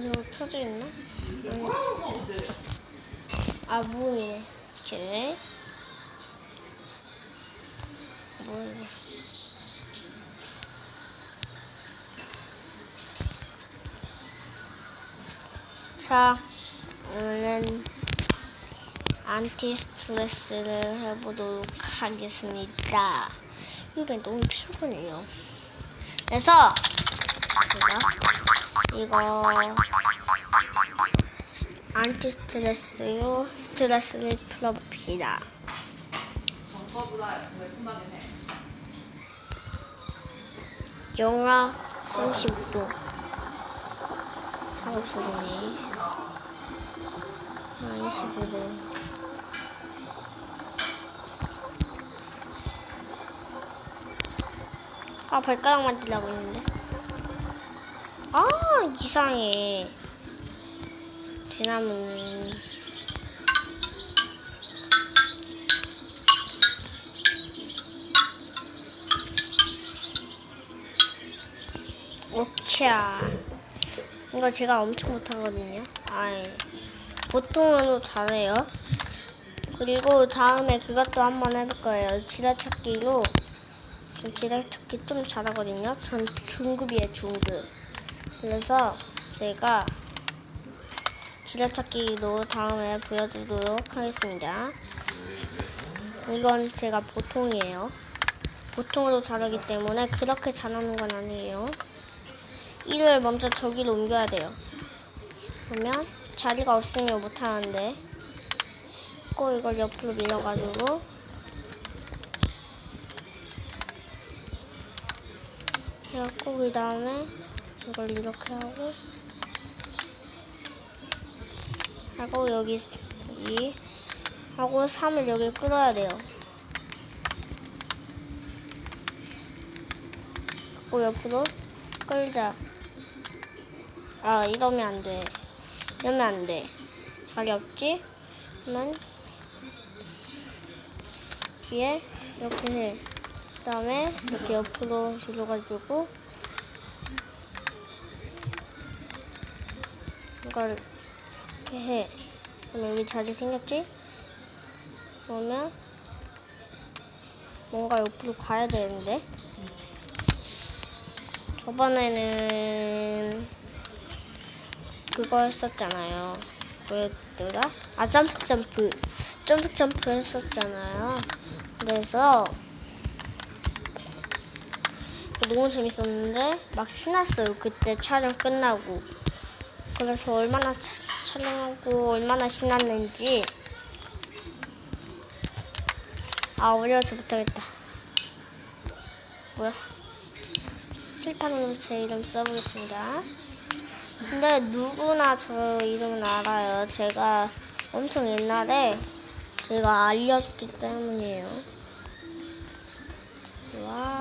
저거 켜져 있나? 아, 문이네. 이렇게. 이거. 자, 오늘은 안티 스트레스를 해보도록 하겠습니다. 이게 너무 피곤해요. 그래서 제가 이거 안티 스트레스로 스트레스를 풀어봅시다. 영하 30도 작업 소리네. 한 25도. 아 발가락 만들려고 했는데? 아 이상해. 대나무는. 오차 이거 제가 엄청 못하거든요. 아이 보통으로 잘해요. 그리고 다음에 그것도 한번 해볼 거예요. 지라찾기로 전 지뢰 찾기 좀 잘하거든요. 전 중급이에요, 중급. 그래서 제가 지뢰 찾기로 다음에 보여드리도록 하겠습니다. 이건 제가 보통이에요. 보통으로 잘하기 때문에 그렇게 잘하는 건 아니에요. 이를 먼저 저기로 옮겨야 돼요. 그러면 자리가 없으면 못하는데 꼭 이걸 옆으로 밀어가지고 해갖고 그 다음에 이걸 이렇게 하고 하고 여기 이 하고 3을 여기 끌어야 돼요. 그리고 옆으로 끌자. 아 이러면 안 돼. 이러면 안 돼. 자리 없지? 그러면 위에 이렇게 해. 그 다음에 이렇게 옆으로 밀어가지고 이걸 이렇게 해. 그럼 여기 자리 생겼지? 그러면 뭔가 옆으로 가야 되는데 저번에는 그거 했었잖아요. 뭐였더라? 아 점프 점프 점프 점프 했었잖아요. 그래서 너무 재밌었는데 막 신났어요. 그때 촬영 끝나고. 그래서 얼마나 차- 촬영하고 얼마나 신났는지 아 어려워서 못하겠다. 뭐야? 칠판으로 제 이름 써보겠습니다. 근데 누구나 저 이름은 알아요. 제가 엄청 옛날에 제가 알려줬기 때문이에요. 와.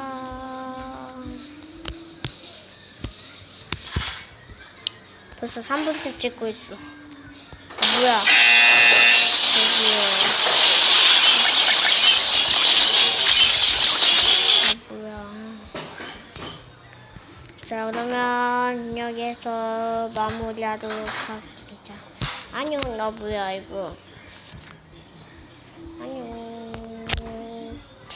벌써 3분째 찍고 있어. 아, 뭐야? 저기요. 아, 뭐야. 자, 그러면 여기에서 마무리하도록 하겠습니다. 안녕, 나 뭐야, 이거. 안녕.